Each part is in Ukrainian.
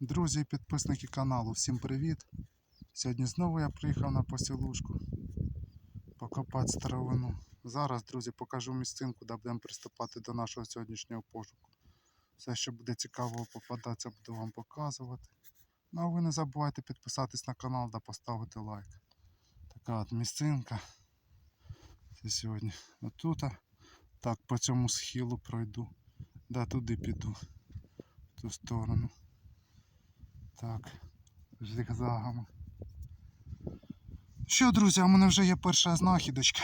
Друзі і підписники каналу, всім привіт! Сьогодні знову я приїхав на посілушку покопати старовину. Зараз, друзі, покажу місцинку, де будемо приступати до нашого сьогоднішнього пошуку. Все, що буде цікаво попадатися, буду вам показувати. Ну а ви не забувайте підписатись на канал та поставити лайк. Така от місцинка. Це сьогодні отут. Так, по цьому схилу пройду. Да, туди піду. В ту сторону. Так, зигзагами. Що, друзі, у мене вже є перша знахідочка.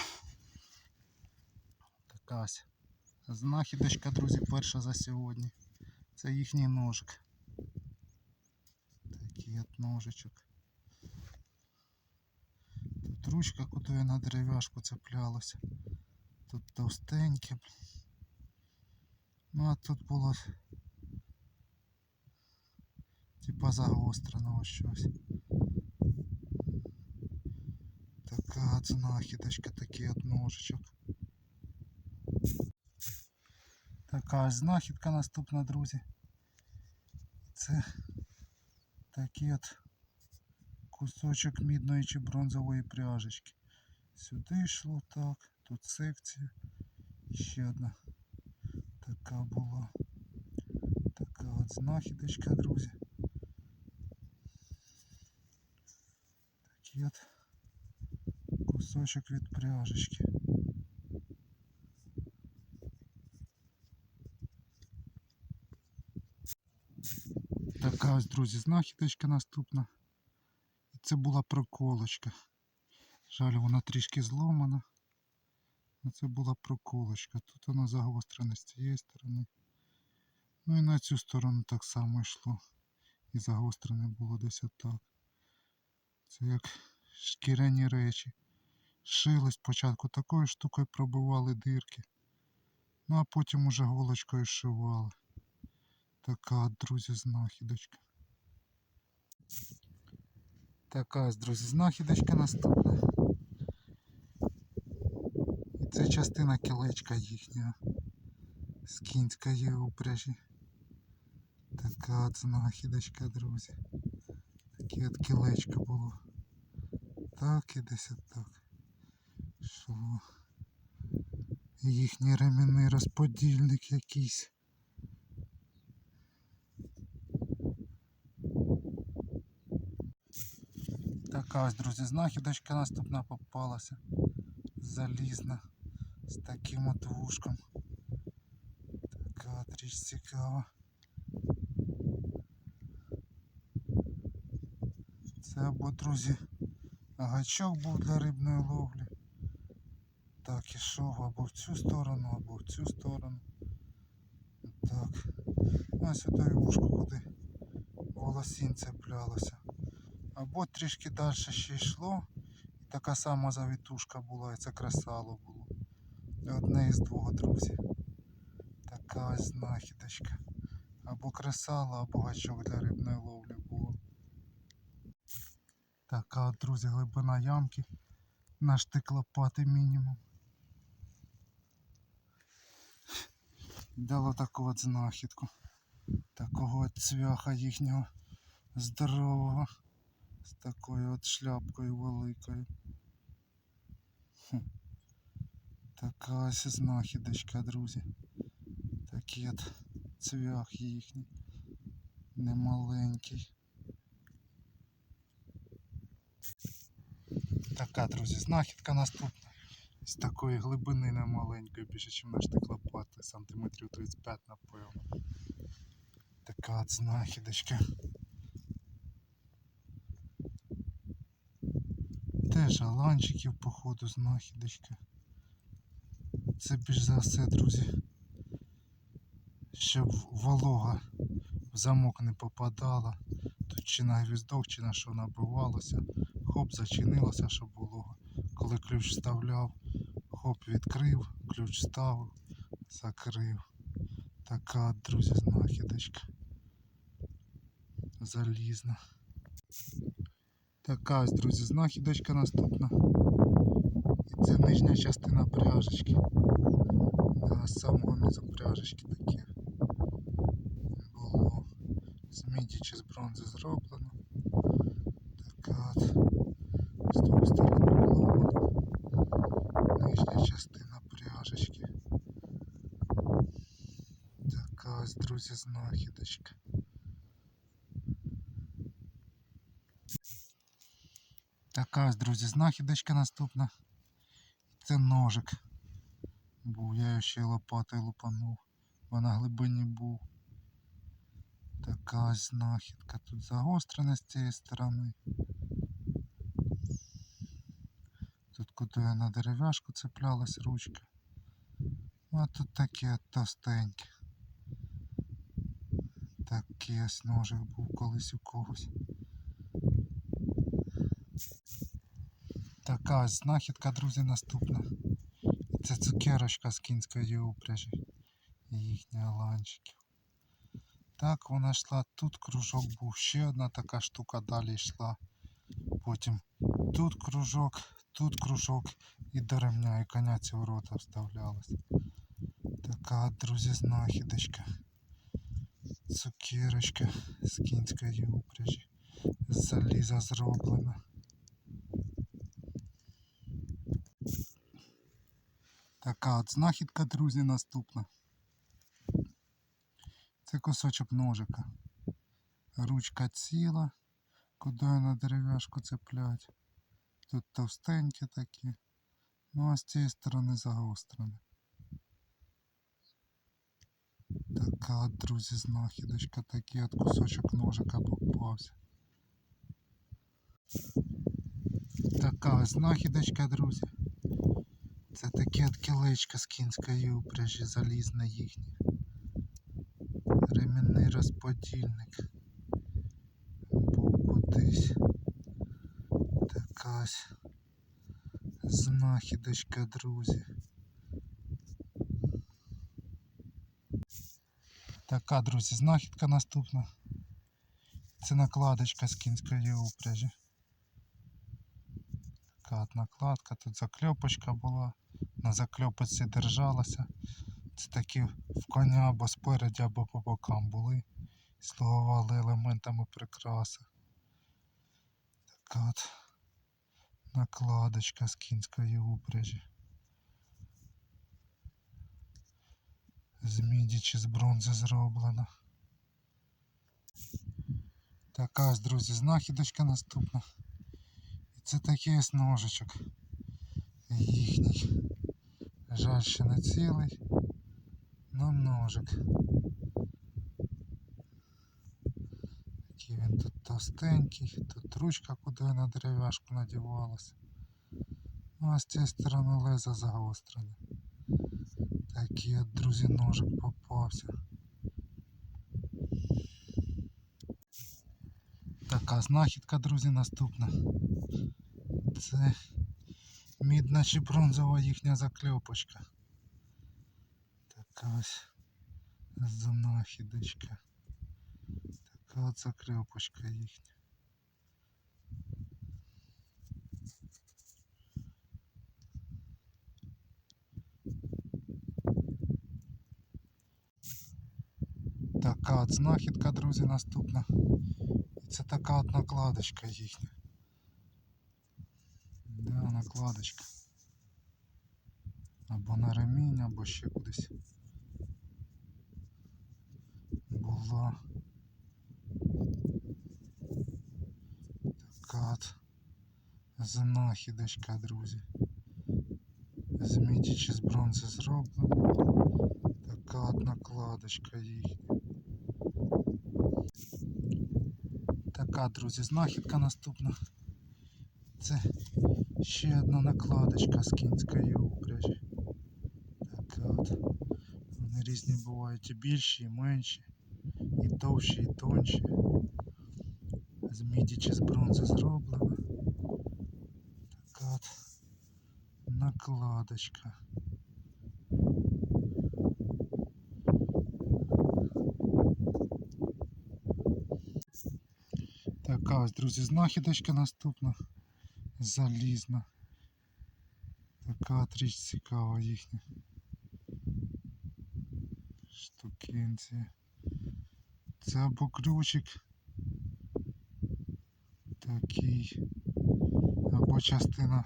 Така ось. Знахідочка, друзі, перша за сьогодні. Це їхній ножик. Такий от ножичок. Тут ручка, куди на дерев'яшку цеплялася. Тут товстеньке. Ну а тут було типа загостреного щось. Така знахідочка, такий от ножичок. Така знахідка наступна, друзі. Це такий от кусочок мідної чи бронзової пряжечки. Сюди йшло так, тут секція. Ще одна така була. Така от знахідочка, друзі. От кусочок від пряжечки. Така ось, друзі, знахідочка наступна. І це була проколочка. Жаль, вона трішки зломана. Ну, Це була проколочка. Тут вона загострена з цієї сторони. Ну і на цю сторону так само йшло. І загострене було десь отак. Це як шкіряні речі. Шили спочатку такою штукою пробивали дирки. Ну а потім уже голочкою шивали. Така, друзі, знахідочка. Така друзі, знахідочка наступна. І це частина кілечка їхнього. З кінської упряжі. Така от знахідочка, друзі. Таке от кілечко було. Так і десь отак. Що? Їхній ремінний розподільник якийсь. Така ось, друзі, знахідочка наступна попалася. Залізна. З таким от вушком. Така от річ цікава. Це або, друзі, гачок був для рибної ловлі. Так, ішов або в цю сторону, або в цю сторону. Так. А сюди і вушко куди волосінь цеплялося. Або трішки далі ще йшло. І така сама завітушка була, і це кресало було. Одне із двох, друзі. Така ось знахідочка. Або кресало, або гачок для рибної ловлі. Така друзі, глибина ямки. На штик лопати мінімум. Дало таку от знахідку. Такого от цвяха їхнього здорового. З такою от шляпкою великою. Така ось знахідочка, друзі. Такий от цвях їхній. Немаленький. Така, друзі, знахідка наступна. З такої глибини немаленької, більше, ніж наш так лопати, сантиметрів 35 напевно. Така от знахідочка. Теж аланчиків, походу, знахідочка. Це більш за все, друзі. Щоб волога в замок не попадала. Тут чи на гвіздок, чи на що набивалося. Хоп, зачинилося, щоб волога. Коли ключ вставляв, хоп, відкрив, ключ ставив, закрив. Така, друзі, знахідочка. Залізна. Така друзі, знахідочка наступна. І це нижня частина пряжечки. Да, самого низу пряжечки таке було. З міді чи з бронзи зроблено. Така от. З тої сторони поломано. Нижня частина пряжечки. Така ось, друзі, знахідочка. Така ось, друзі, знахідочка наступна. Це ножик. Був, я його ще лопатою лупанув, бо на глибині був. Така знахідка. Тут загострена з цієї сторони. Тут куди я на дерев'яшку цеплялась ручка. А тут таке товстеньке. Такий ось ножик був колись у когось. Така ось знахідка, друзі, наступна. Це цукерочка з кінської упряжі. Їхня ланчиків. Так вона йшла, тут кружок був, ще одна така штука далі йшла. Потім тут кружок, тут кружок і до ремня і коня цього рота вставлялась. Така, друзі, знахідочка. Цукерочка з кінської упряжі. З заліза зроблена. Така от знахідка, друзі, наступна. Це кусочок ножика. Ручка ціла, куди на дерев'яшку цеплять. Тут товстенькі такі. Ну а з цієї сторони загострене. Така друзі, знахідочка, такий от кусочок ножика попався. Така знахідочка, друзі. Це таке от кілечко з кінської упряжі, залізне їхнє. Ремінний розподільник. Був кудись. Така ось знахідочка, друзі. Така, друзі, знахідка наступна. Це накладочка з кінської упряжі. Така от накладка, тут закльопочка була, на закльопочці держалася. Це такі в коня або спереді, або по бокам були. Слугували елементами прикраси. Така от накладочка з кінської упряжі. З міді чи з бронзи зроблена. Така ось, друзі, знахідочка наступна. І це такий ось ножичок їхній. Жаль, що не цілий, но ножик. Такий він тут товстенький, тут ручка куди на дерев'яшку надівалася. Ну а з цієї сторони леза загострене. Такий от, друзі, ножик попався. Така знахідка, друзі, наступна. Це мідна чи бронзова їхня закльопочка. Така ось знахідочка. Така от закльопочка їхня. Така от знахідка, друзі, наступна. І це така от накладочка їхня. Да, накладочка. Або на ремінь, або ще кудись. Була. Така от знахідочка, друзі. З міді чи з бронзи зроблена. Така от накладочка їхня. Така, друзі, знахідка наступна. Це ще одна накладочка з кінської упряжі. Така от. Вони різні бувають і більші, і менші, і товщі, і тонші. З міді чи з бронзи зроблена. Така от накладочка. Така ось, друзі, знахідочка наступна. Залізна. Така річ цікава їхня. Штукенція. Це або ключик такий, або частина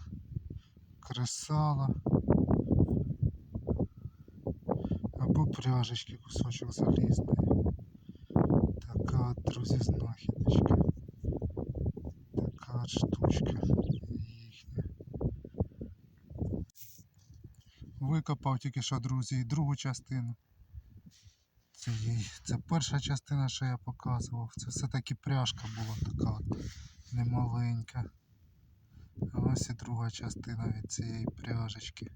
кресала, або пряжечки кусочок залізної. Така, друзі, знахідочка. Штучка. Викопав тільки що, друзі, і другу частину. Це, це перша частина, що я показував. Це все-таки пряжка була така немаленька. А ось і друга частина від цієї пряжечки.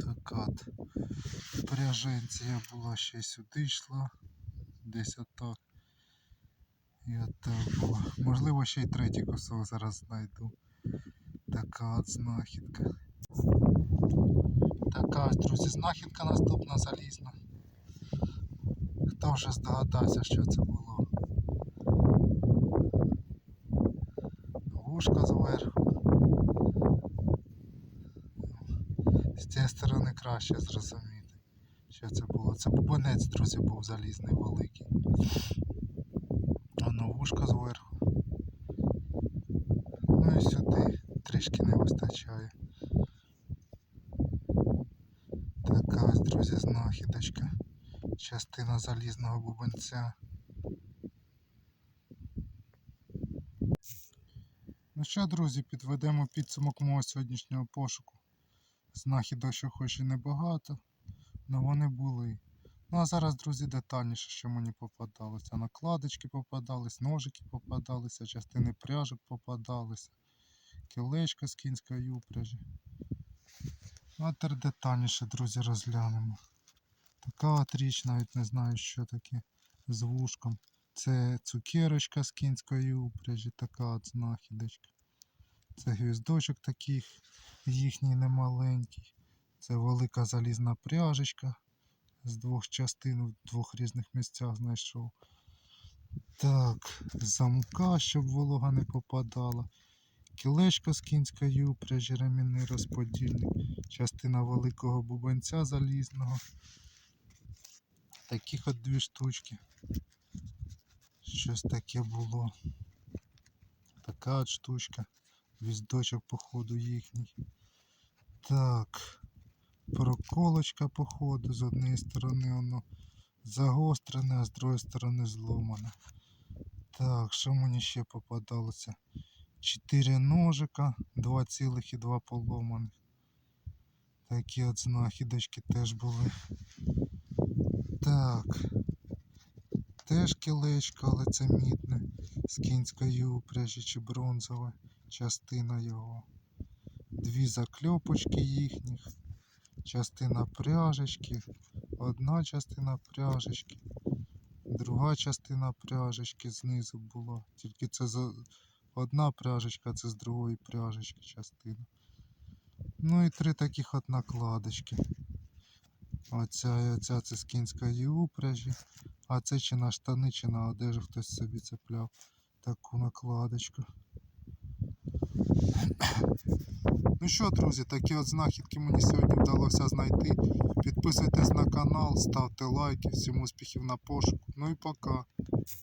Така от пряженція була ще сюди йшла. Десь отак. І отак було. Можливо, ще й третій кусок зараз знайду. Така от знахідка. Така ось, друзі, знахідка наступна залізна. Хто вже здогадався, що це було? Вушка зверху. З цієї сторони краще зрозуміти, що це було. Це бубонець, друзі, був залізний великий. Воно вушка зверху. Ну і сюди трішки не вистачає. Така ось, друзі, знахідочка. Частина залізного бубенця. Ну що, друзі, підведемо підсумок мого сьогоднішнього пошуку. Знахідок, що хоч і небагато, але вони були. Ну а зараз, друзі, детальніше, що мені попадалося. Накладочки попадались, ножики попадалися, частини пряжок попадалися, кілечка з кінської упряжі. Ну, а тепер детальніше, друзі, розглянемо. Така от річ, навіть не знаю, що таке з вушком. Це цукерочка з кінської упряжі, така от знахідочка. Це гвіздочок такий їхній немаленький. Це велика залізна пряжечка з двох частин в двох різних місцях знайшов. Так, замка, щоб волога не попадала. Кілечко з кінської упряжі, ремінний розподільник, частина великого бубенця залізного. Таких от дві штучки. Щось таке було. Така от штучка. Віздочок, походу, їхній. Так. Проколочка, походу, з однієї сторони воно загострене, а з другої сторони зломане. Так, що мені ще попадалося? Чотири ножика, два цілих і два поломаних. Такі от знахідочки теж були. Так. Теж кілечко, але це мідне. З кінської упряжі чи бронзова частина його. Дві закльопочки їхніх. Частина пряжечки. Одна частина пряжечки. Друга частина пряжечки знизу була. Тільки це за одна пряжечка, це з другої пряжечки частина. Ну і три таких от накладочки. Оця і оця це з кінської упряжі. А це чи на штани, чи на одежу хтось собі цепляв таку накладочку. Ну що, друзі, такі от знахідки мені сьогодні вдалося знайти. Підписуйтесь на канал, ставте лайки, всім успіхів на пошуку. Ну і пока.